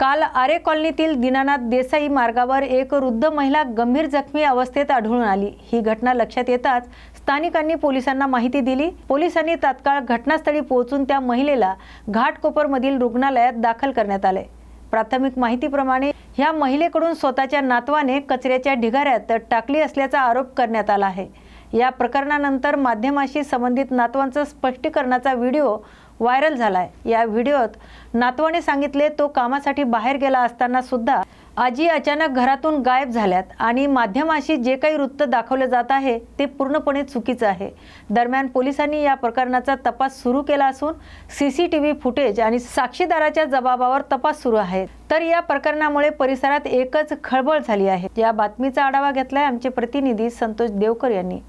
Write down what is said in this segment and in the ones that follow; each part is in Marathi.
काल आरे कॉलनीतील दीनानाथ देसाई मार्गावर एक वृद्ध महिला गंभीर जखमी अवस्थेत आढळून आली. ही घटना लक्षात येताच स्थानिकांनी पोलिसांना माहिती दिली. पोलिसांनी तात्काळ घटनास्थळी पोहोचून त्या महिलेला घाटकोपरमधील रुग्णालयात दाखल करण्यात आले. प्राथमिक माहितीप्रमाणे ह्या महिलेकडून स्वतःच्या नातवाने कचऱ्याच्या ढिगाऱ्यात टाकली असल्याचा आरोप करण्यात आला आहे. या प्रकरणानंतर माध्यमाशी संबंधित नातवांचं स्पष्टीकरणाचा व्हिडिओ व्हायरल झालाय. या व्हिडिओत नातवाने सांगितले तो कामासाठी बाहेर गेला असताना सुद्धा आजी अचानक घरातून गायब झाल्यात आणि माध्यमाशी जे काही वृत्त दाखवलं जात आहे ते पूर्णपणे चुकीचं आहे. दरम्यान पोलिसांनी या प्रकरणाचा तपास सुरू केला असून C C T V footage आणि साक्षीदाराच्या जबाबावर तपास सुरू आहे. तर या प्रकरणामुळे परिसरात एकच खळबळ झाली आहे. या बातमीचा आढावा घेतलाय आमचे प्रतिनिधी संतोष देवकर यांनी.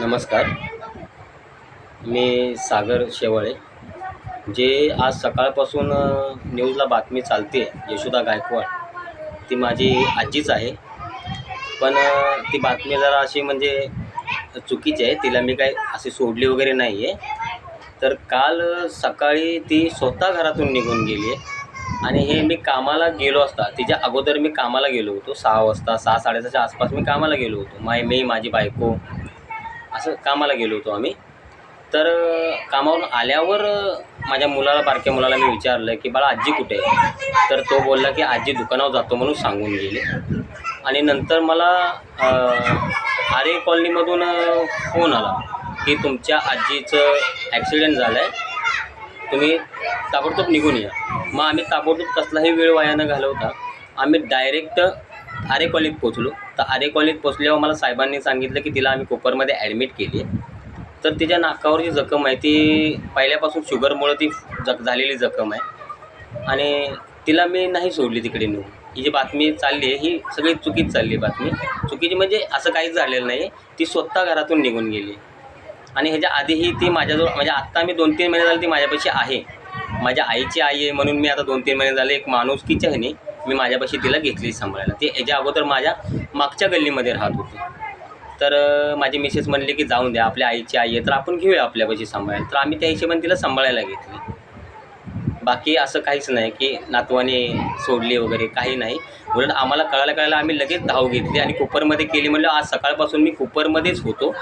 नमस्कार. मी सागर शेवाळे जे आज सकाळपासून न्यूजला बातमी चालते यशोदा गायकवाड. ती माझी आजीच आहे. पण ती बातमी जरा अशी म्हणजे चुकीची आहे. तिला मी काही अशी सोडली वगैरे नाही आहे तर काल सकाळी ती स्वतः घरातून निघून गेली आहे. आणि हे मी कामाला गेलो असता तिच्या अगोदर मी कामाला गेलो होतो. सहा वाजता सहा साडेसहाच्या आसपास मी कामाला गेलो होतो. माय मी माझी बायको असं कामाला गेलो होतो आम्ही. तर कामावरून आल्यावर माझ्या मुलाला बारक्या मुलाला मी विचारलं की बाळा आजी कुठे आहे? तर तो बोलला की आजी दुकानावर जातो म्हणून सांगून गेले. आणि नंतर मला आरे कॉलनीमधून फोन आला की तुमच्या आजीचं ॲक्सिडेंट झालं आहे तुम्ही ताबडतोब निघून या. मग आम्ही ताबडतोब कसलाही वेळ वाया न घालवता आम्ही डायरेक्ट आरे कॉलनीत पोचलो तर आरे कॉलनीत पोचल्यावर मला साहेबांनी सांगितलं की तिला आम्ही कोपरमध्ये ॲडमिट केली आहे तर तिच्या नाकावर जी जखम आहे. ती पहिल्यापासून शुगरमुळं ती जख झालेली जखम आहे. आणि तिला मी नाही सोडली तिकडे नेऊन. ही जी बातमी चालली आहे ही सगळी चुकीच चालली आहे बातमी. चुकीची म्हणजे असं काहीच झालेलं नाही. आहे ती स्वतः घरातून निघून गेली. आणि ह्याच्या आधीही ती माझ्याजवळ म्हणजे आत्ता मी दोन तीन महिने झाले ती माझ्यापाशी आहे. माझ्या आईची आई आहे म्हणून मी आता दोन तीन महिने झाले एक माणूसकीच्या ह्याने मी माझ्यापाशी तिला घेतली सांभाळायला. ती ह्याच्या अगोदर माझ्या मागच्या गल्लीमध्ये राहत होती. तर माझी मिसेस म्हणली की जाऊन द्या आपल्या आईची आई आहे तर आपण घेऊया आपल्यापाशी सांभाळायला. तर आम्ही त्या हिशेबाने तिला सांभाळायला घेतली. बाकी असं काहीच नाही की नातवाने सोडली वगैरे काही नाही. उलट आम्हाला कळायला कळायला आम्ही लगेच धाव घेतली आणि कुपरमध्ये केली म्हणलं आज सकाळपासून मी कुपरमध्येच होतो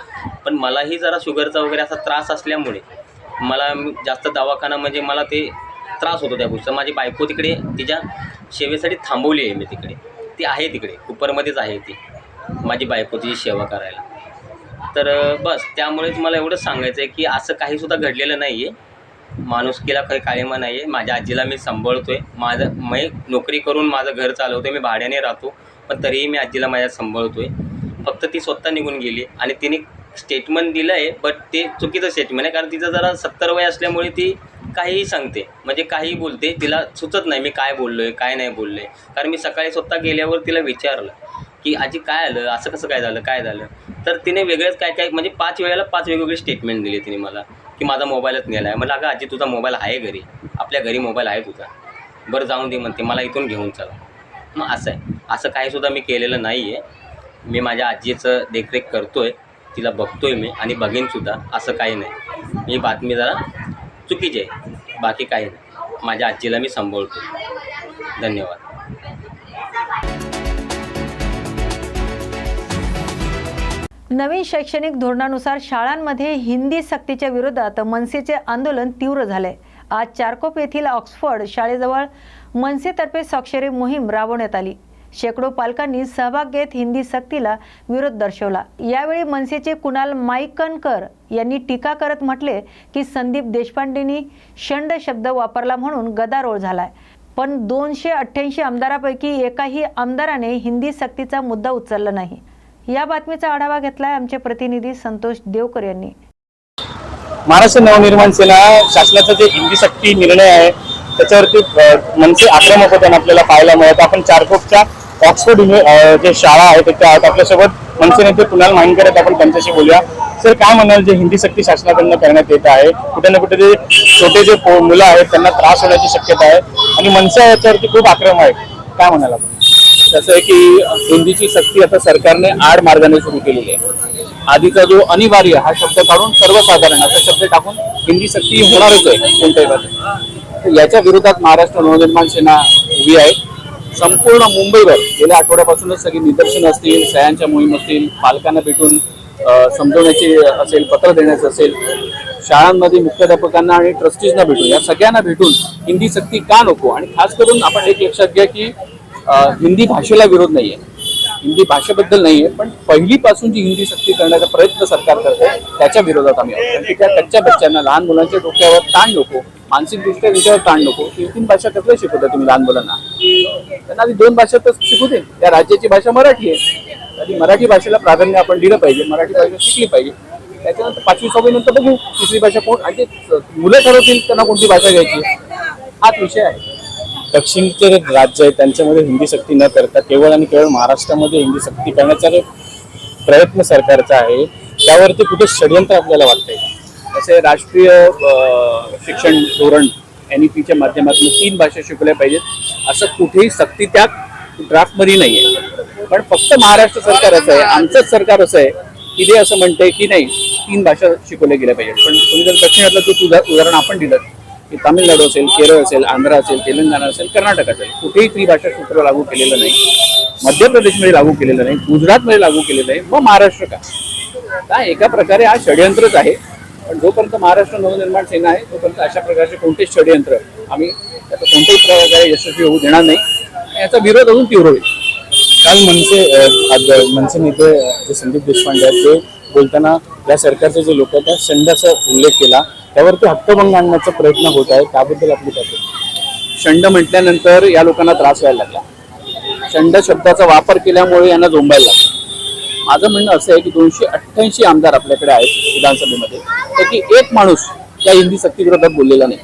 पण मलाही जरा शुगरचा वगैरे असा त्रास असल्यामुळे मला जास्त दवाखाना म्हणजे मला ते त्रास होतो त्या गोष्टीचा. माझी बायको तिकडे तिच्या सेवेसाठी थांबवली आहे मी तिकडे. ती आहे तिकडे कुपरमध्येच आहे ती. माझी बायकोची सेवा करायला. तर बस त्यामुळेच मला एवढंच सांगायचं आहे की असं काहीसुद्धा घडलेलं नाही आहे माणुसकीला काही काळीमा नाही आहे माझ्या आजीला मी सांभाळतो आहे माझं मी नोकरी करून माझं घर चालवतो आहे मी भाड्याने राहतो पण तरीही मी आजीला माझ्या सांभाळतो आहे फक्त ती स्वतः निघून गेली आणि तिने स्टेटमेंट दिलं आहे बट ते चुकीचं स्टेटमेंट आहे. कारण तिचं जरा सत्तर वय असल्यामुळे ती काहीही सांगते. म्हणजे काहीही बोलते. तिला सुचत नाही मी काय बोललो आहे काय नाही बोललो आहे कारण मी सकाळी स्वतः गेल्यावर तिला विचारलं. की आजी काय आलं? असं कसं काय झालं? काय झालं? तर तिने वेगळंच काय काय म्हणजे पाच वेळेला पाच वेगवेगळे स्टेटमेंट दिले तिने मला की माझा मोबाईलच नेला आहे मला अगं आजी तुझा मोबाईल आहे घरी. आपल्या घरी मोबाईल आहे तुझा. बरं जाऊन दे म्हणते. मला इथून घेऊन चला. मग असं आहे. असं काहीसुद्धा मी केलेलं नाही आहे मी माझ्या आजीचं देखरेख करतो आहे तिला बघतो आहे मी आणि बघेनसुद्धा असं काही नाही. ही बातमी जरा चुकीची आहे. बाकी काही नाही. माझ्या आजीला मी सांभाळतो धन्यवाद. नवीन शैक्षणिक धोरणानुसार शाळांमध्ये हिंदी सक्तीच्या विरोधात मनसेचे आंदोलन तीव्र झाले आज चारकोप येथील ऑक्सफर्ड शाळेजवळ मनसेतर्फे स्वाक्षरी मोहीम राबवण्यात आली. शेकडो पालकांनी सहभाग घेत हिंदी सक्तीला विरोध दर्शवला. यावेळी मनसेचे कुणाल माईकनकर यांनी टीका करत म्हटले की संदीप देशपांडेंनी शंड शब्द वापरला म्हणून गदारोळ झालाय. पण दोनशे अठ्ठ्याऐंशी आमदारापैकी एकाही आमदाराने हिंदी सक्तीचा मुद्दा उचलला नाही. या बातमीचा आढावा घेतलाय आमचे प्रतिनिधी संतोष देवकर यांनी. महाराष्ट्र नवनिर्माण सेना शासनाचा जे हिंदी सक्ती निर्णय आहे त्याच्यावरती मनसे म्हणजे आक्रमक होताना आपल्याला पाहायला मिळत. आपण चारकोपच्या ऑक्सफोर्ड जे शाळा आहे तिथे आहोत. आपल्यासोबत मनसे नेते कुणाल माहिंकर आहेत आपण त्यांच्याशी बोलूया. सर काय म्हणाल जे हिंदी सक्ती शासनाकडनं करण्यात येत आहे? कुठे ना कुठे जे छोटे जे मुलं आहेत त्यांना त्रास होण्याची शक्यता आहे. आणि मनसे याच्यावरती खूप आक्रमक आहे काय म्हणाल आपण? कसं आहे की हिंदीची सक्ती आता सरकारने आड मार्गाने सुरू केलेली आहे. आधीचा जो अनिवार्य हा शब्द काढून सर्वसाधारण असा शब्द टाकून हिंदी सक्ती होणारच आहे कोणत्याही बाजूने. याच्या विरोधात महाराष्ट्र नवनिर्माण सेना उभी आहे. संपूर्ण मुंबईवर गेल्या आठवड्यापासूनच सगळी निदर्शनं असतील सह्यांच्या मोहीम असतील पालकांना भेटून समजवण्याची असेल पत्र देण्याचं असेल शाळांमध्ये मुख्याध्यापकांना आणि ट्रस्टीजना भेटून या सगळ्यांना भेटून हिंदी सक्ती का नको? आणि खास करून आपण एक लक्षात घ्या की हिंदी भाषेला विरोध नाहीये. हिंदी भाषेबद्दल नाहीये पण पहिलीपासून जी हिंदी सक्ती करण्याचा प्रयत्न सरकार करते त्याच्या विरोधात आम्ही आहोत. कारण की त्या कच्च्या बच्च्यांना लहान मुलांच्या डोक्यावर ताण नको मानसिकदृष्ट्या त्याच्यावर ताण नको तीन तीन भाषा कसं शिकवता तुम्ही लहान मुलांना. त्यांना आधी दोन भाषा तर शिकू दे. त्या राज्याची भाषा मराठी आहे. आधी मराठी भाषेला प्राधान्य आपण दिलं पाहिजे मराठी भाषा शिकली पाहिजे. त्याच्यानंतर पाचवी सहावी नंतर बघू तिसरी भाषा कोण आणि मुलं ठरवतील त्यांना कोणती भाषा घ्यायची. हाच विषय आहे. दक्षिणचे जे राज्य आहे त्यांच्यामध्ये हिंदी सक्ती न करता केवळ आणि केवळ महाराष्ट्रामध्ये हिंदी सक्ती करण्याचा जो प्रयत्न सरकारचा आहे त्यावरती कुठे षडयंत्र आपल्याला वाटतंय? असे राष्ट्रीय शिक्षण धोरण एन ई पीच्या माध्यमातून तीन भाषा शिकवल्या पाहिजेत. असं कुठेही सक्ती त्या ड्राफ्टमध्ये नाही आहे पण फक्त महाराष्ट्र सरकार असं आहे आमचंच सरकार असं आहे की ते असं म्हणतंय की नाही तीन भाषा शिकवल्या गेल्या पाहिजेत. पण तुम्ही जर दक्षिणातलं जो उदाहरण आपण दिलं तामिळनाडू असेल केरळ असेल आंध्र असेल तेलंगणा असेल कर्नाटक असेल कुठेही त्रिभाषा सूत्र लागू केलेलं नाही. मध्य प्रदेशमध्ये लागू केलेलं नाही गुजरातमध्ये लागू केलेलं आहे मग महाराष्ट्र का? काय एका प्रकारे हा षडयंत्रच आहे. पण जोपर्यंत महाराष्ट्र नवनिर्माण सेना आहे तोपर्यंत अशा प्रकारचे कोणतेच षडयंत्र आम्ही त्याचा कोणत्याही प्रकारे यशस्वी होऊ देणार नाही. आणि याचा विरोध अजून तीव्र होईल. काल मनसे आज मनसे नेते जे संदीप देशपांडे आहेत ते बोलताना या सरकारचे जे लोक आहेत त्या शंडाचा उल्लेख केला. त्यावरती हक्कभंग आणण्याचा प्रयत्न होत आहे. त्याबद्दल आपली काय शंड म्हटल्यानंतर या लोकांना त्रास व्हायला लागला. शंड शब्दाचा वापर केल्यामुळे यांना झोंबायला लागला. माझं म्हणणं असं आहे की दोनशे अठ्ठ्याऐंशी आमदार आपल्याकडे आहेत विधानसभेमध्ये. त्याची एक माणूस त्या हिंदी सक्तीविरोधात बोललेला नाही.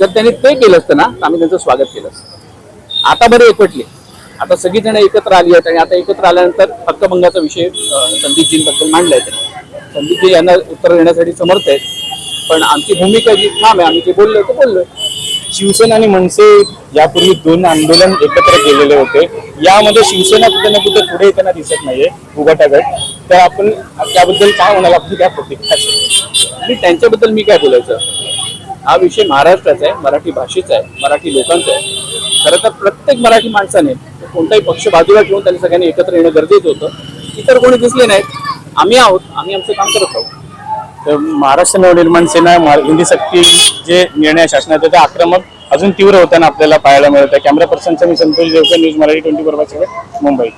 जर त्यांनी ते केलं असतं ना तर आम्ही त्यांचं स्वागत केलं असतं. आता बरे एकवटले. आता सगळीजण एकत्र आली आहेत आणि आता एकत्र आल्यानंतर हक्कभंगाचा विषय संदीपजींबद्दल मांडलाय त्यांनी संदीपजी यांना उत्तर देण्यासाठी समर्थ आहेत. पण आमची भूमिका जी ठाम आहे आम्ही जे बोललो ते बोललोय शिवसेना आणि मनसे यापूर्वी दोन आंदोलन एकत्र केलेले होते. यामध्ये शिवसेना कुठे ना कुठे पुढे येताना दिसत नाहीये उघटा गट तर आपण त्याबद्दल काय म्हणाल? आपली काय प्रतिक्रिया? आणि त्यांच्याबद्दल मी काय बोलायचं? हा विषय महाराष्ट्राचा आहे मराठी भाषेचा आहे मराठी लोकांचा आहे. खरं तर प्रत्येक मराठी माणसाने कोणताही पक्ष बाजूला ठेवून त्यांनी सगळ्यांनी एकत्र येणं गरजेचं होतं. इतर कोणी दिसले नाहीत. आम्ही आहोत. आम्ही आमचं काम करत आहोत. तर महाराष्ट्र नवनिर्माण सेना हिंदी सक्ती जे निर्णय शासनाचे ते आक्रमक अजून तीव्र होताना आपल्याला पाहायला मिळत आहे. कॅमेरा पर्सनचा मी Santosh Devkar news Marathi twenty four by Mumbai.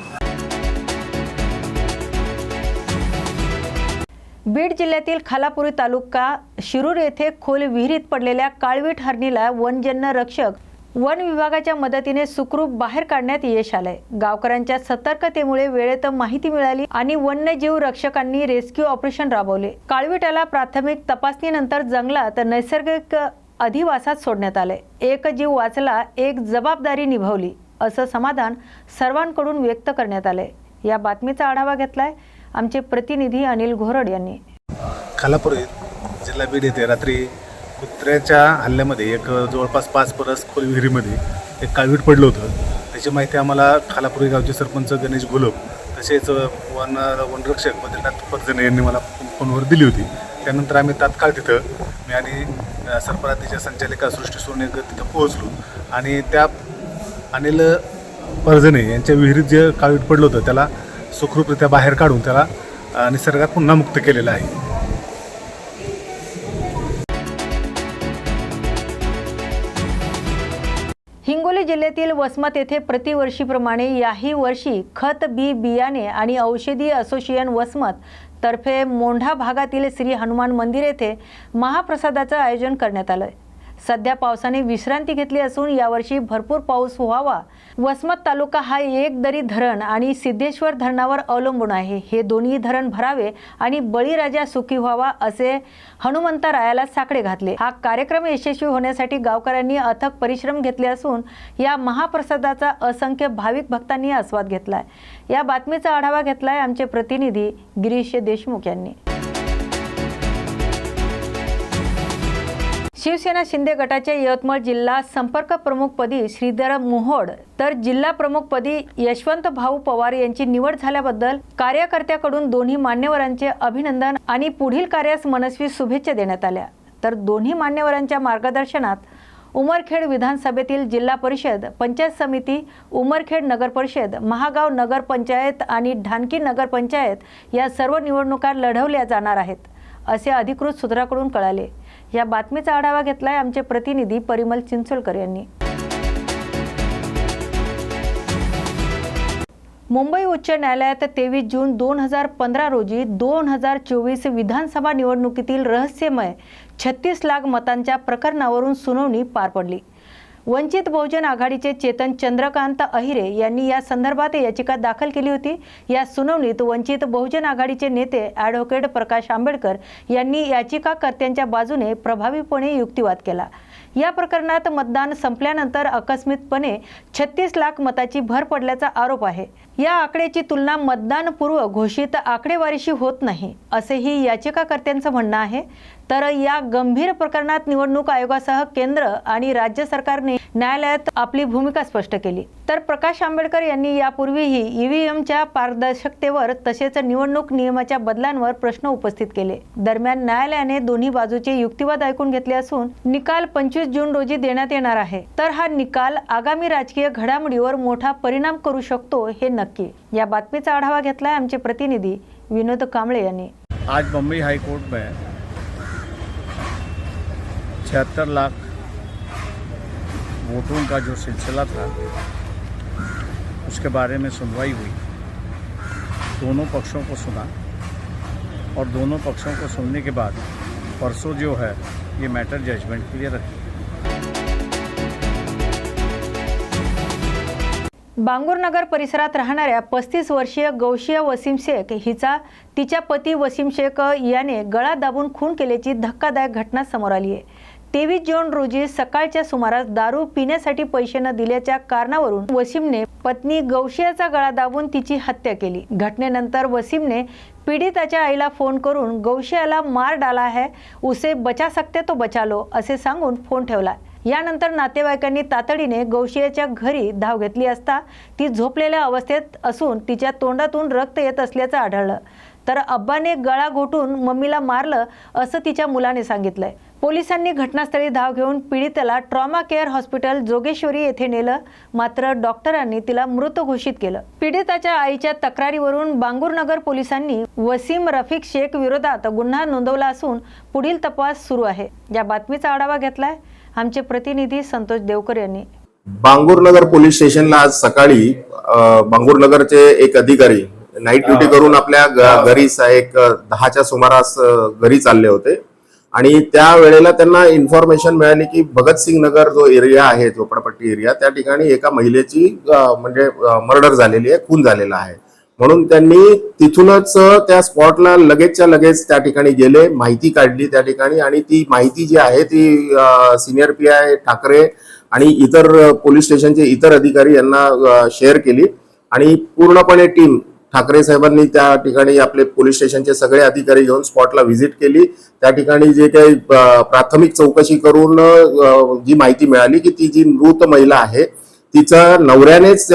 Beed जिल्ह्यातील खालापुरी तालुका शिरूर येथे खोल विहिरीत पडलेल्या काळवीट हरणीला वनजन्य रक्षक वन विभागाच्या मदतीने सुखरूप बाहेर काढण्यात यश आलंय. गावकऱ्यांच्या सतर्कतेमुळे वेळेत माहिती मिळाली आणि वन्यजीव रक्षकांनी रेस्क्यू ऑपरेशन राबवले. काळविटाला प्राथमिक तपासणीनंतर जंगलात नैसर्गिक अधिवासात सोडण्यात आले एक जीव वाचला एक जबाबदारी निभावली असं समाधान सर्वांकडून व्यक्त करण्यात आलंय. या बातमीचा आढावा घेतलाय आमचे प्रतिनिधी अनिल घोरड यांनी. खालापूर जिल्हा बीड येथे रात्री कुत्र्याच्या हल्ल्यामध्ये एक जवळपास पाच परस खोल विहिरीमध्ये एक काळवीट पडलं होतं. त्याची माहिती आम्हाला खालापुरी गावचे सरपंच गणेश घोलप तसेच वन वनरक्षक बद्रीनाथ पर्जने यांनी मला फोनवर दिली होती. त्यानंतर आम्ही तात्काळ तिथं मी आणि सरपरातीच्या संचालिका सृष्टी सोने तिथं पोहोचलो आणि त्या अनिल पर्जने यांच्या विहिरीत जे काळवीट पडलं होतं त्याला सुखरूपरित्या बाहेर काढून त्याला निसर्गात पुन्हा मुक्त केलेलं आहे. वसमत येथे प्रतिवर्षीप्रमाणे याही वर्षी खत बी बियाणे आणि औषधी असोसिएशन वसमत तर्फे मोंढा भागातील श्री हनुमान मंदिर येथे महाप्रसादाचं आयोजन करण्यात आलं आहे सध्या पावसाने विश्रांती घेतली असून यावर्षी भरपूर पाऊस व्हावा. वसमत तालुका हा एक दरी धरण आणि सिद्धेश्वर धरणावर अवलंबून आहे. हे दोन्ही धरण भरावे आणि बळीराजा सुखी व्हावा असे हनुमंतरायाला साकडे घातले. हा कार्यक्रम यशस्वी होण्यासाठी गावकऱ्यांनी अथक परिश्रम घेतले असून या महाप्रसादाचा असंख्य भाविक भक्तांनी आस्वाद घेतलाय. या बातमीचा आढावा घेतलाय आमचे प्रतिनिधी गिरीश देशमुख यांनी. शिवसेना शिंदे गटाच्या यवतमाळ जिल्हा संपर्क प्रमुखपदी श्रीधर मोहोड तर जिल्हा प्रमुखपदी यशवंत भाऊ पवार यांची निवड झाल्याबद्दल कार्यकर्त्याकडून दोन्ही मान्यवरांचे अभिनंदन आणि पुढील कार्यास मनस्वी शुभेच्छा देण्यात आल्या. तर दोन्ही मान्यवरांच्या मार्गदर्शनात उमरखेड विधानसभेतील जिल्हा परिषद पंचायत समिती उमरखेड नगर परिषद महागाव नगर पंचायत आणि ढानकी नगर पंचायत या सर्व निवडणुका लढवल्या जाणार आहेत असे अधिकृत सूत्राकडून कळाले. या बातमीचा आढावा घेतलाय आमचे प्रतिनिधी परिमल चिंचोलकर यांनी. मुंबई उच्च न्यायालयात तेवीस जून दोन हजार पंधरा रोजी दोन हजार चोवीस विधानसभा निवडणुकीतील रहस्यमय छत्तीस लाख मतांच्या प्रकरणावरून सुनावणी पार पडली. वंचित बहुजन आघाडीचे चेतन चंद्रकांत अहिरे यांनी या संदर्भात याचिका दाखल केली होती. या सुनावणीत वंचित बहुजन आघाडीचे नेते ॲडव्होकेट प्रकाश आंबेडकर यांनी याचिकाकर्त्यांच्या बाजूने प्रभावीपणे युक्तिवाद केला. या प्रकरणात मतदान संपल्यानंतर अकस्मितपणे छत्तीस लाख मताची भर पडल्याचा आरोप आहे. या आकड्याची तुलना मतदानपूर्व घोषित आकडेवारीशी होत नाही असेही याचिकाकर्त्यांचं म्हणणं आहे. तर या गंभीर प्रकरणात निवडणूक आयोगासह केंद्र आणि राज्य सरकारने न्यायालयात आपली भूमिका स्पष्ट केली. तर प्रकाश आंबेडकर यांनी यापूर्वीही ईव्हीएमच्या पारदर्शकतेवर तसेच निवडणूक नियमाच्या बदलांवर प्रश्न उपस्थित केले. दरम्यान न्यायालयाने दोन्ही बाजूचे युक्तिवाद ऐकून घेतले असून निकाल पंचवीस जून रोजी देण्यात येणार आहे. तर हा निकाल आगामी राजकीय घडामोडीवर मोठा परिणाम करू शकतो हे नक्की. या बातमीचा आढावा घेतलाय आमचे प्रतिनिधी विनोद कांबळे यांनी. आज बम्बई हाईकोर्ट में छिहत्तर लाख वोटों का जो सिलसिला था उसके बारे में सुनवाई हुई। दोनों पक्षों को सुना और दोनों पक्षों को सुनने के बाद परसों जो है ये मैटर जजमेंट के लिए रखी। बांगूरनगर परिसरात राहणाऱ्या पस्तीस वर्षीय गौशिया वसीम शेख हिचा तिच्या पती वसीम शेख याने गळा दाबून खून केल्याची धक्कादायक घटना समोर आली आहे. तेवीस जून रोजी सकाळच्या सुमारास दारू पिण्यासाठी पैसे न दिल्याच्या कारणावरून वसीमने पत्नी गौशियाचा गळा दाबून तिची हत्या केली. घटनेनंतर वसीमने पीडिताच्या आईला फोन करून गौशियाला मार डाला है उसे बचा सकते तो बचा लो असे सांगून फोन ठेवला. यानंतर नातेवाईकांनी तातडीने गौशियाच्या घरी धाव घेतली असता ती झोपलेल्या अवस्थेत असून तिच्या तोंडातून रक्त येत असल्याचं आढळलं. तर अब्बाने गळा घोटून मम्मीला मारलं असं तिच्या मुलाने सांगितलंय. पोलिसांनी घटनास्थळी धाव घेऊन पीडितेला ट्रॉमा केअर हॉस्पिटल जोगेश्वरी येथे नेलं. मात्र डॉक्टरांनी तिला मृत घोषित केलं. पीडिताच्या आईच्या तक्रारीवरून बांगूरनगर पोलिसांनी वसीम रफिक शेख विरोधात गुन्हा नोंदवला असून पुढील तपास सुरू आहे. या बातमीचा आढावा घेतलाय आमचे प्रतिनिधी संतोष देवकर यांनी. बांगूरनगर पोलीस स्टेशनला आज सकाळी बांगूरनगरचे एक अधिकारी नाईट ड्युटी करून आपल्या ग- घरी स- एक दहाच्या सुमारास घरी चालले होते. आणि त्या वेळेला त्यांना इन्फॉर्मेशन मिळाली की भगतसिंग नगर जो एरिया आहे झोपडपट्टी एरिया त्या ठिकाणी एका महिलेची म्हणजे मर्डर झालेली आहे खून झालेला आहे. म्हणून त्यांनी तिथूनच त्या स्पॉटला लगेचच्या लगेच त्या ठिकाणी गेले माहिती काढली त्या ठिकाणी आणि ती माहिती जी आहे ती सिनियर पी आय ठाकरे आणि इतर पोलीस स्टेशनचे इतर अधिकारी यांना शेअर केली. आणि पूर्णपणे टीम ठाकरे साहेबांनी त्या ठिकाणी आपले पोलीस स्टेशनचे सगळे अधिकारी घेऊन स्पॉटला व्हिजिट केली. त्या ठिकाणी जे काही प्राथमिक चौकशी करून जी माहिती मिळाली की ती जी मृत महिला आहे तिचा नवऱ्यानेच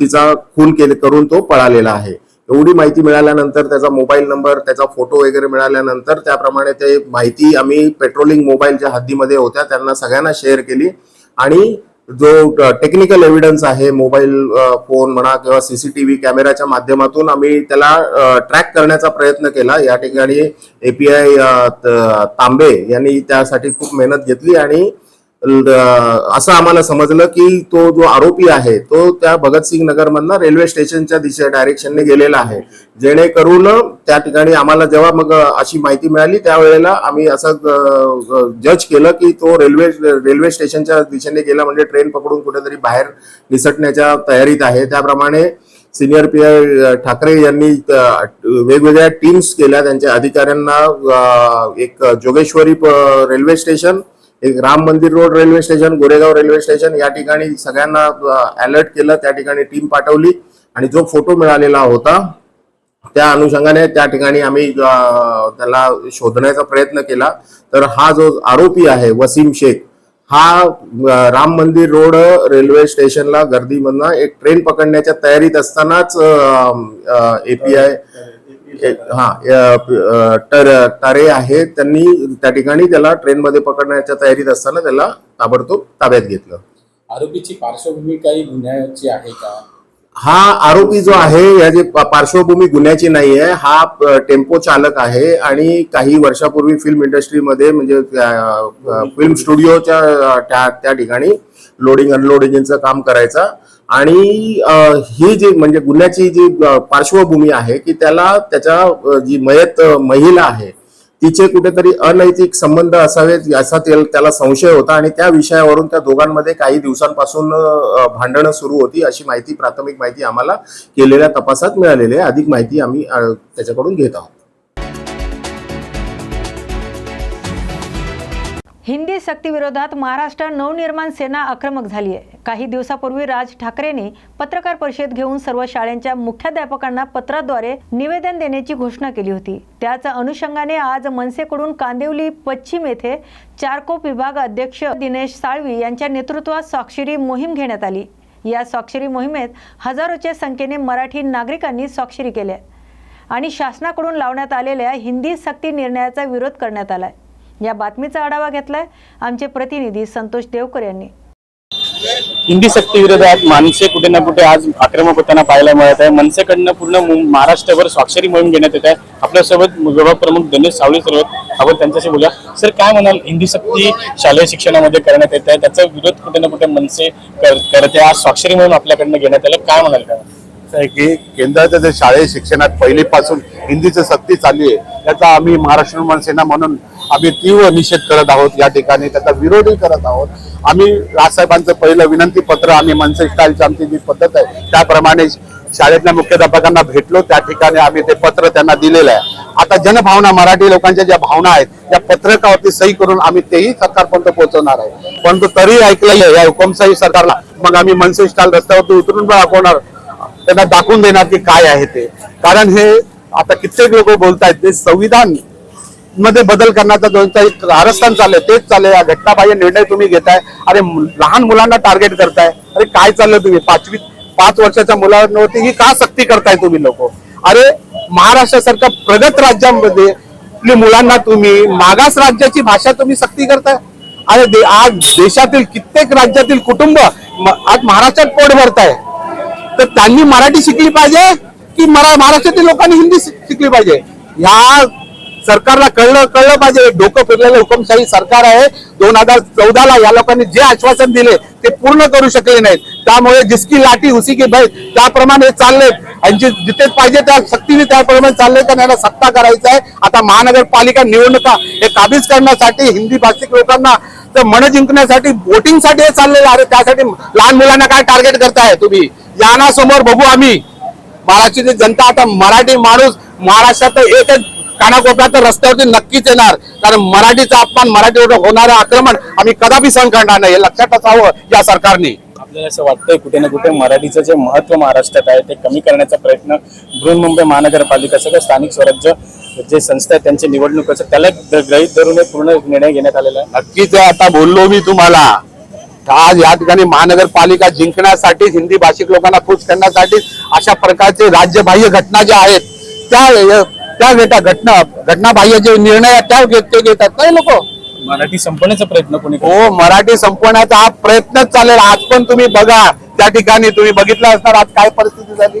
तिचा खून केले करून तो पळालेला आहे. एवढी माहिती मिळाल्यानंतर त्याचा मोबाईल नंबर त्याचा फोटो वगैरे मिळाल्यानंतर त्याप्रमाणे ते माहिती आम्ही पेट्रोलिंग मोबाईलच्या हद्दीमध्ये होत्या त्यांना सगळ्यांना शेअर केली. आणि जो टेक्निकल एव्हिडन्स आहे मोबाईल फोन म्हणा किंवा सीसीटीव्ही कॅमेऱ्याच्या माध्यमातून आम्ही त्याला ट्रॅक करण्याचा प्रयत्न केला. या ठिकाणी एपीआय तांबे यांनी त्यासाठी खूप मेहनत घेतली आणि असं आम्हाला समजलं की तो जो आरोपी आहे तो त्या भगतसिंग नगर मधनं रेल्वे स्टेशनच्या दिशे डायरेक्शनने गेलेला आहे. जेणेकरून त्या ठिकाणी आम्हाला जेव्हा मग अशी माहिती मिळाली त्यावेळेला आम्ही असं जज केलं की तो रेल्वे रेल्वे स्टेशनच्या दिशेने गेला म्हणजे ट्रेन पकडून कुठेतरी बाहेर निसटण्याच्या तयारीत आहे. त्याप्रमाणे सिनियर पी आय ठाकरे यांनी वेगवेगळ्या टीम्स केल्या. त्यांच्या अधिकाऱ्यांना एक जोगेश्वरी रेल्वे स्टेशन एक Ram Mandir road railway station Goregaon railway station या ठिकाणी सगळ्यांना अलर्ट केलं त्या ठिकाणी टीम पाठवली. आणि जो फोटो मिळालेला होता त्या अनुषंगाने त्या ठिकाणी आम्ही त्याला शोधण्याचा प्रयत्न केला. तर हा जो आरोपी आहे वसीम शेख हा राम मंदिर रोड रेल्वे स्टेशनला गर्दीमधनं एक ट्रेन पकडण्याच्या तयारीत असतानाच एपीआय हा टर तारे आहेत त्यांनी त्या ठिकाणी त्याला ट्रेनमध्ये पकडण्याच्या तयारीत असताना त्याला ताबडतोब ताब्यात घेतलं. आरोपीची पार्श्वभूमी काही गुन्ह्याची आहे का? हा आरोपी जो आहे याची पा- पार्श्वभूमी गुन्ह्याची नाही आहे हा टेम्पो चालक आहे आणि काही वर्षापूर्वी फिल्म इंडस्ट्रीमध्ये म्हणजे फिल्म स्टुडिओच्या त्या ठिकाणी लोडिंग अनलोडिंगचं काम करायचा. आणि ही जी म्हणजे गुन्ह्याची जी पार्श्वभूमी आहे की त्याला त्याच्या जी मयत महिला आहे तिचे कुठेतरी अनैतिक संबंध असावेत असा त्याला त्याला संशय होता आणि त्या विषयावरून त्या दोघांमध्ये काही दिवसांपासून भांडणं सुरू होती अशी माहिती प्राथमिक माहिती आम्हाला केलेल्या तपासात मिळालेली आहे. अधिक माहिती आम्ही त्याच्याकडून घेत आहोत. हिंदी सक्तीविरोधात महाराष्ट्र नवनिर्माण सेना आक्रमक झाली आहे. काही दिवसापूर्वी राज ठाकरेंनी पत्रकार परिषद घेऊन सर्व शाळांच्या मुख्याध्यापकांना पत्राद्वारे निवेदन देण्याची घोषणा केली होती. त्याच अनुषंगाने आज मनसेकडून कांदिवली पश्चिम येथे चारकोप विभाग अध्यक्ष दिनेश साळवी यांच्या नेतृत्वात स्वाक्षरी मोहीम घेण्यात आली. या स्वाक्षरी मोहिमेत हजारोच्या संख्येने मराठी नागरिकांनी स्वाक्षरी केल्या आणि शासनाकडून लावण्यात आलेल्या हिंदी सक्ती निर्णयाचा विरोध करण्यात आला आहे या बातमीचा आढावा घेतलाय आमचे प्रतिनिधी संतोष देवकर यांनी. हिंदी सक्ती विरोधात माणसे कुठे ना कुठे आज आक्रमक होताना पाहायला मिळत आहे. मनसेकडनं पूर्ण मु- महाराष्ट्रभर स्वाक्षरी मोहीम घेण्यात येत आहे. आपल्यासोबत विभाग प्रमुख दिनेश सावळे सर आहेत. आपण त्यांच्याशी बोलूया. सर काय म्हणाल? हिंदी सक्ती शालेय शिक्षणामध्ये करण्यात येत आहे. त्याचा विरोध कुठे ना कुठे मनसे कर- करते. आज स्वाक्षरी मोहीम आपल्याकडनं घेण्यात आलं. काय म्हणाल? काय? की केंद्राच्या जे शालेय शिक्षणात पहिलीपासून हिंदीचं सक्ती चालू आहे त्याचा आम्ही महाराष्ट्र मनसेना म्हणून आम्ही तीव्र निषेध करत आहोत या ठिकाणी त्याचा विरोधही करत आहोत. आम्ही राजसाहेबांचं पहिलं विनंती पत्र आम्ही मनसे स्टाईलची आमची जी पद्धत आहे त्याप्रमाणे शाळेतल्या मुख्याध्यापकांना भेटलो त्या ठिकाणी आम्ही ते पत्र त्यांना दिलेलं आहे. आता जनभावना मराठी लोकांच्या ज्या भावना आहेत त्या पत्रकावरती सही करून आम्ही तेही सरकारपर्यंत पोहोचवणार आहे. परंतु तरी ऐकलेलं आहे या हुकुमशाही सरकारला मग आम्ही मनसे स्टाईल रस्त्यावरती उतरून दाखवणार त्यांना दाखवून देणार की काय आहे ते. कारण हे आता कित्येक लोक बोलतायत ते संविधान मध्ये बदल करण्याचा जो काही कारस्थान चाललंय तेच चाललंय. या घटनाबाह्य निर्णय तुम्ही घेताय. अरे लहान मुलांना टार्गेट करताय. अरे काय चाललंय तुम्ही? पाचवी पाच वर्षाच्या मुलांवरती ही का सक्ती करताय तुम्ही लोक? अरे महाराष्ट्रासारख्या प्रगत राज्यामध्ये मुलांना तुम्ही मागास राज्याची भाषा तुम्ही सक्ती करताय. अरे दे- आज देशातील कित्येक राज्यातील कुटुंब आज महाराष्ट्रात पोट भरताय. तर त्यांनी मराठी शिकली पाहिजे की मरा महाराष्ट्रातील लोकांनी हिंदी शिकली पाहिजे? ह्या सरकारला कळलं कळलं पाहिजे. डोकं फिरलेलं हुकुमशाही सरकार आहे. दोन हजार चौदाला या लोकांनी जे आश्वासन दिले ते पूर्ण करू शकले नाहीत. त्यामुळे जिसकी लाठी उसी की भय त्याप्रमाणे चालले यांची जिथे पाहिजे त्या सक्तीने त्याप्रमाणे चालले तर याला सत्ता करायचं आहे. आता महानगरपालिका निवडणुका हे काबीज करण्यासाठी हिंदी भाषिक लोकांना तर मन जिंकण्यासाठी वोटिंगसाठी हे चाललेलं आहे. अरे त्यासाठी लहान मुलांना काय टार्गेट करताय तुम्ही? याना समोर बघू आम्ही. महाराष्ट्राची जनता आता मराठी माणूस महाराष्ट्रात एक कानाकोपऱ्यात तर रस्त्यावरती नक्कीच येणार. कारण मराठीचा अपमान मराठीवर होणारं आक्रमण आम्ही कदापि सहन करणार नाही हे लक्षात असावं या सरकारने. आपल्याला असं वाटतंय कुठे ना कुठे मराठीचं जे महत्त्व महाराष्ट्रात आहे ते कमी करण्याचा प्रयत्न बृहन्मुंबई महानगरपालिका सगळं स्थानिक स्वराज्य जे संस्था आहेत त्यांची निवडणूक असं त्याला गृहीत धरून एक पूर्ण निर्णय घेण्यात आलेला आहे. नक्कीच आहे, आता बोललो मी तुम्हाला. आज या ठिकाणी महानगरपालिका जिंकण्यासाठी हिंदी भाषिक लोकांना खुश करण्यासाठी अशा प्रकारचे राज्यबाह्य घटना ज्या आहेत त्या त्या घेतात घटना घटनाबाह्य जे निर्णय आहेत त्या घेत ते घेतात? नाही लोक. मराठी संपवण्याचा प्रयत्न कोणी. हो मराठी संपवण्याचा हा प्रयत्नच चालेल. आज पण तुम्ही बघा. त्या ठिकाणी तुम्ही बघितलं असणार आज काय परिस्थिती झाली.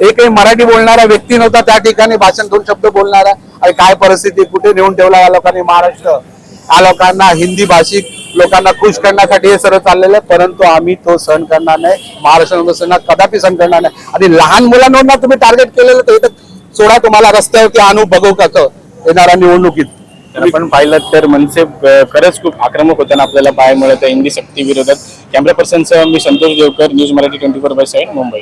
एकही मराठी बोलणारा व्यक्ती नव्हता त्या ठिकाणी भाषण दोन शब्द बोलणारा. आणि काय परिस्थिती? कुठे नेऊन ठेवला या लोकांनी? महाराष्ट्र. या लोकांना हिंदी भाषिक लोकांना खुश करण्यासाठी हे सर्व चाललेलं आहे. परंतु आम्ही तो सहन करणार नाही. महाराष्ट्र कदापि सहन करणार नाही. आणि लहान मुलांवर तुम्ही टार्गेट केलेलं तर इथं सोडा तुम्हाला रस्त्यावरती आणू बघू का येणाऱ्या निवडणुकीत. आपण पाहिलं तर मनसे खरंच खूप आक्रमक होताना आपल्याला पाहाय मिळत आहे. हिंदी सक्ती विरोधात कॅमेरा पर्सनसह मी Santosh Devkar news Marathi twenty four by seven Mumbai.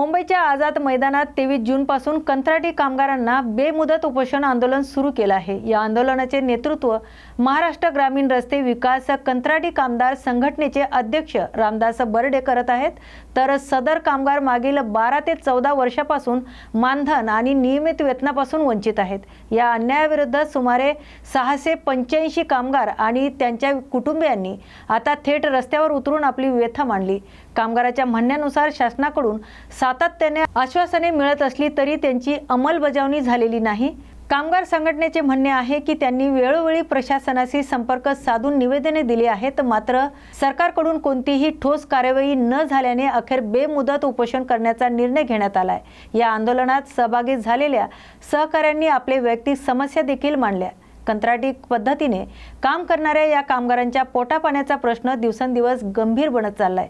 मुंबईच्या आझाद मैदानात तेवीस जूनपासून कंत्राटी कामगारांना बेमुदत उपोषण आंदोलन सुरू केलं आहे. या आंदोलनाचे नेतृत्व महाराष्ट्र ग्रामीण रस्ते विकास कंत्राटी कामदार संघटनेचे अध्यक्ष रामदास बर्डे करत आहेत. तर सदर कामगार मागील बारा ते चौदा वर्षापासून मानधन आणि नियमित वेतनापासून वंचित आहेत. या अन्यायाविरुद्ध सुमारे सहाशे पंच्याऐंशी कामगार आणि त्यांच्या कुटुंबियांनी आता थेट रस्त्यावर उतरून आपली व्यथा मांडली. कामगाराच्या म्हणण्यानुसार शासनाकडून सातत्याने आश्वासने मिळत असली तरी त्यांची अंमलबजावणी झालेली नाही. कामगार संघटनेचे म्हणणे आहे की त्यांनी वेळोवेळी प्रशासनाशी संपर्क साधून निवेदने दिली आहेत मात्र सरकारकडून कोणतीही ठोस कार्यवाही न झाल्याने अखेर बेमुदत उपोषण करण्याचा निर्णय घेण्यात आलाय. या आंदोलनात सहभागी झालेल्या सहकाऱ्यांनी आपले वैयक्तिक समस्या देखील मांडल्या. कंत्राटी पद्धतीने काम करणाऱ्या या कामगारांच्या पोटापाण्याचा प्रश्न दिवसेंदिवस गंभीर बनत चाललाय.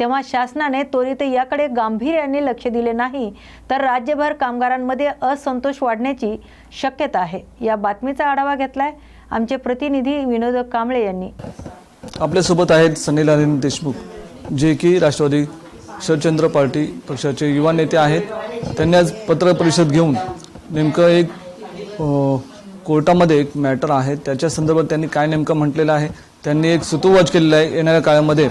तेव्हा शासनाने त्वरित याकडे गांभीर्याने लक्ष दिले नाही तर राज्यभर कामगारांमध्ये असंतोष वाढण्याची शक्यता आहे. या बातमीचा आढावा घेतलाय आमचे प्रतिनिधी विनोद कांबळे यांनी. आपल्यासोबत आहेत सनील अनिल देशमुख जे की राष्ट्रवादी शरदचंद्र पार्टी पक्षाचे युवा नेते आहेत. त्यांनी आज पत्र परिषद घेऊन नेमकं एक कोर्टामध्ये एक मॅटर आहे. त्याच्या संदर्भात त्यांनी काय नेमकं म्हटलेलं आहे? त्यांनी एक सुतोवाच केलेला आहे येणाऱ्या काळामध्ये.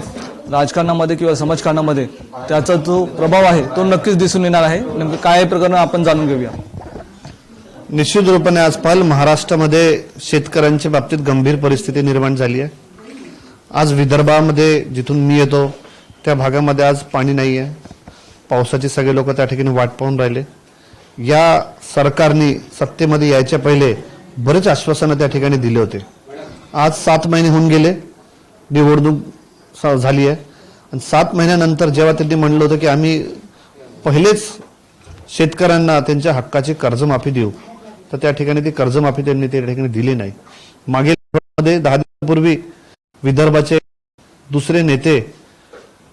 राजकारणामध्ये किंवा समाजकारणामध्ये त्याचा जो प्रभाव आहे तो नक्कीच दिसून येणार आहे. नेमकं काय प्रकरण आपण जाणून घेऊया. निश्चित रूपाने आज महाराष्ट्रामध्ये शेतकऱ्यांच्या बाबतीत गंभीर परिस्थिती निर्माण झाली आहे. आज विदर्भामध्ये जिथून मी येतो त्या भागामध्ये आज पाणी नाही आहे पावसाचे सगळे लोक त्या ठिकाणी वाट पाहून राहिले. या सरकारने सत्तेमध्ये यायच्या पहिले बरेच आश्वासनं त्या ठिकाणी दिले होते. आज सात महिने होऊन गेले. निवडणूक झाली आहे. आणि सात महिन्यानंतर जेव्हा त्यांनी म्हणलं होतं की आम्ही पहिलेच शेतकऱ्यांना त्यांच्या हक्काची कर्जमाफी देऊ तर त्या ठिकाणी ती कर्जमाफी त्यांनी त्या ठिकाणी दिली नाही. मागील मध्ये दहा दिवसापूर्वी विदर्भाचे दुसरे नेते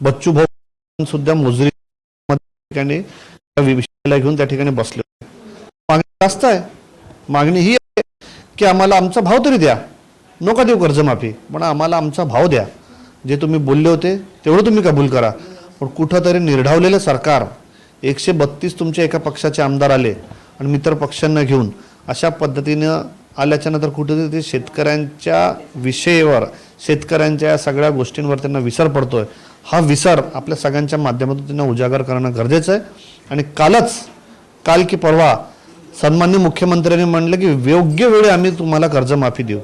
बच्चू भाऊ सुद्धा मोजरी ठिकाणी त्या विषयाला घेऊन त्या ठिकाणी बसले होते. मागणी जास्त आहे. मागणी ही आहे की आम्हाला आमचा भाव तरी द्या. नका देऊ कर्जमाफी पण आम्हाला आमचा भाव द्या. जे तुम्ही बोलले होते तेवढं तुम्ही कबूल करा. पण कुठंतरी निर्ढावलेलं सरकार एकशे बत्तीस तुमच्या एका पक्षाचे आमदार आले आणि मित्र पक्षांना घेऊन अशा पद्धतीनं आल्याच्यानंतर कुठेतरी ते शेतकऱ्यांच्या विषयावर शेतकऱ्यांच्या या सगळ्या गोष्टींवर त्यांना विसर पडतो आहे हा विसर आपल्या सगळ्यांच्या माध्यमातून त्यांना उजागर करणं गरजेचं आहे. आणि कालच काल की परवा सन्मान्य मुख्यमंत्र्यांनी म्हणलं की योग्य वेळी आम्ही तुम्हाला कर्जमाफी देऊ.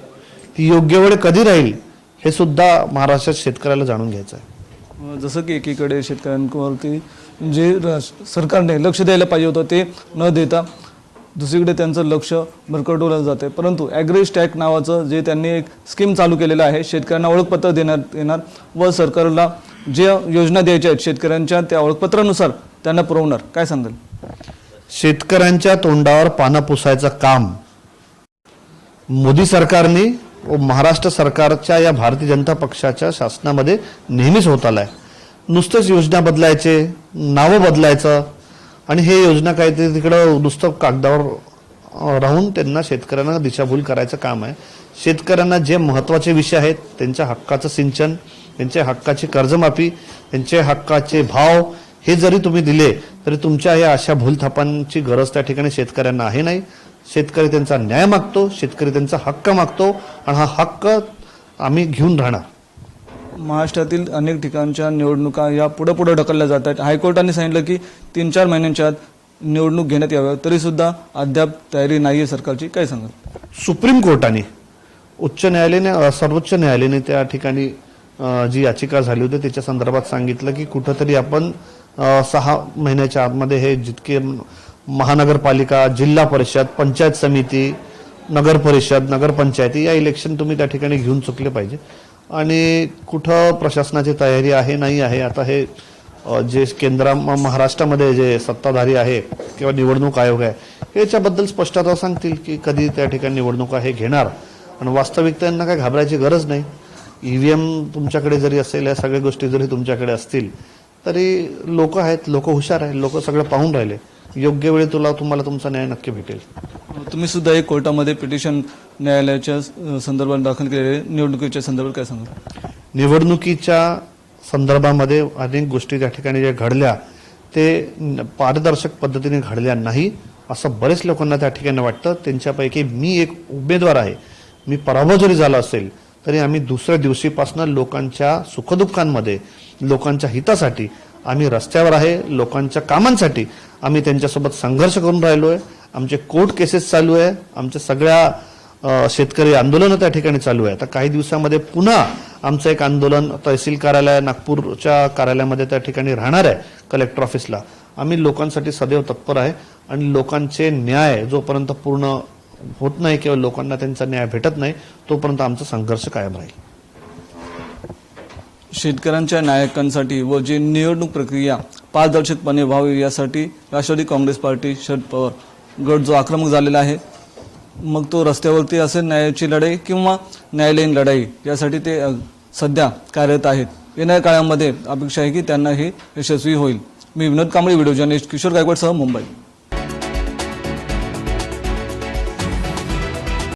ती योग्य वेळ कधी राहील? हे सुद्धा महाराष्ट्रात शेतकऱ्याला जाणून घ्यायचं आहे. जसं की एकीकडे शेतकऱ्यांवरती जे र- सरकारने लक्ष द्यायला पाहिजे होतं ते न देता दुसरीकडे त्यांचं लक्ष भरकटवलं जाते परंतु ॲग्रेज टॅग नावाचं जे त्यांनी एक स्कीम चालू केलेलं आहे शेतकऱ्यांना ओळखपत्र देण्यात येणार व सरकारला जे योजना द्यायच्या आहेत शेतकऱ्यांच्या त्या ओळखपत्रानुसार त्यांना पुरवणार. काय सांगाल? शेतकऱ्यांच्या तोंडावर पानं पुसायचं काम मोदी सरकारने महाराष्ट्र सरकारच्या या भारतीय जनता पक्षाच्या शासनामध्ये नेहमीच होत आला आहे नुसतंच योजना बदलायचे नावं बदलायचं आणि हे योजना काहीतरी तिकडं नुसतं कागदावर राहून त्यांना शेतकऱ्यांना दिशाभूल करायचं काम आहे. शेतकऱ्यांना जे महत्त्वाचे विषय आहेत त्यांच्या हक्काचं सिंचन त्यांच्या हक्काची कर्जमाफी त्यांच्या हक्काचे भाव हे जरी तुम्ही दिले तरी तुमच्या या अशा भूलथापांची गरज त्या ठिकाणी शेतकऱ्यांना आहे नाही. शेतकरी त्यांचा न्याय मागतो शेतकरी त्यांचा हक्क मागतो आणि हा हक्क आम्ही घेऊन राहणार. महाराष्ट्रातील अनेक ठिकाणच्या निवडणुका या पुढे पुढे ढकलल्या जात आहेत. हायकोर्टाने सांगितलं की तीन चार महिन्यांच्या आत निवडणूक घेण्यात याव्या तरीसुद्धा अद्याप तयारी नाही आहे सरकारची. काय सांगाल? सुप्रीम कोर्टाने उच्च न्यायालयाने सर्वोच्च न्यायालयाने त्या ठिकाणी जी याचिका झाली होती त्याच्या संदर्भात सांगितलं की कुठंतरी आपण सहा महिन्याच्या आतमध्ये हे जितके महानगरपालिका जिल्हा परिषद पंचायत समिती नगर परिषद नगरपंचायती या इलेक्शन तुम्ही त्या ठिकाणी घेऊन चुकले पाहिजे. आणि कुठं प्रशासनाची तयारी आहे नाही आहे आता हे जे केंद्रा म- महाराष्ट्रामध्ये जे सत्ताधारी आहे किंवा निवडणूक आयोग आहे याच्याबद्दल स्पष्टता सांगतील की कधी त्या ठिकाणी निवडणुका हे घेणार. आणि वास्तविकता यांना काय घाबरायची गरज नाही. ई व्ही एम तुमच्याकडे जरी असेल या सगळ्या गोष्टी जरी तुमच्याकडे असतील तरी लोक आहेत लोक हुशार आहेत लोक सगळं पाहून राहिले. योग्य वेळी तुला तुम्हाला तुमचा न्याय नक्की भेटेल. तुम्ही सुद्धा एक कोर्टामध्ये पिटिशन न्यायालयाच्या संदर्भात दाखल केलेले निवडणुकीच्या संदर्भात काय सांगाल? निवडणुकीच्या संदर्भामध्ये अनेक गोष्टी त्या ठिकाणी ज्या घडल्या ते पारदर्शक पद्धतीने घडल्या नाही असं बरेच लोकांना त्या ठिकाणी वाटतं. त्यांच्यापैकी मी एक उमेदवार आहे. मी पराभव जरी झाला असेल तरी आम्ही दुसऱ्या दिवशीपासून लोकांच्या सुखदुःखांमध्ये लोकांच्या हितासाठी आम्ही रस्त्यावर आहे लोकांच्या कामांसाठी आम्ही त्यांच्यासोबत संघर्ष करून राहिलो आहे आमचे कोर्ट केसेस चालू आहे. आमच्या सगळ्या शेतकरी आंदोलनं त्या ठिकाणी चालू आहे. आता काही दिवसामध्ये पुन्हा आमचं एक आंदोलन तहसील कार्यालय नागपूरच्या कार्यालयामध्ये त्या ठिकाणी राहणार आहे कलेक्टर ऑफिसला आम्ही लोकांसाठी सदैव तत्पर आहे आणि लोकांचे न्याय जोपर्यंत पूर्ण होत नाही किंवा लोकांना त्यांचा न्याय भेटत नाही तोपर्यंत आमचा संघर्ष कायम राहील. शेतकऱ्यांच्या नायकांसाठी व जी निवडणूक प्रक्रिया पारदर्शकपणे व्हावे यासाठी राष्ट्रवादी काँग्रेस पार्टी शरद पवार गट जो आक्रमक झालेला आहे मग तो रस्त्यावरती असेल न्यायाची लढाई किंवा न्यायालयीन लढाई यासाठी ते सध्या कार्यरत आहेत. येणाऱ्या काळामध्ये अपेक्षा आहे की त्यांना हे यशस्वी होईल. मी विनोद कांबळे व्हिडिओ जर्नलिस्ट किशोर गायकवाडसह मुंबई.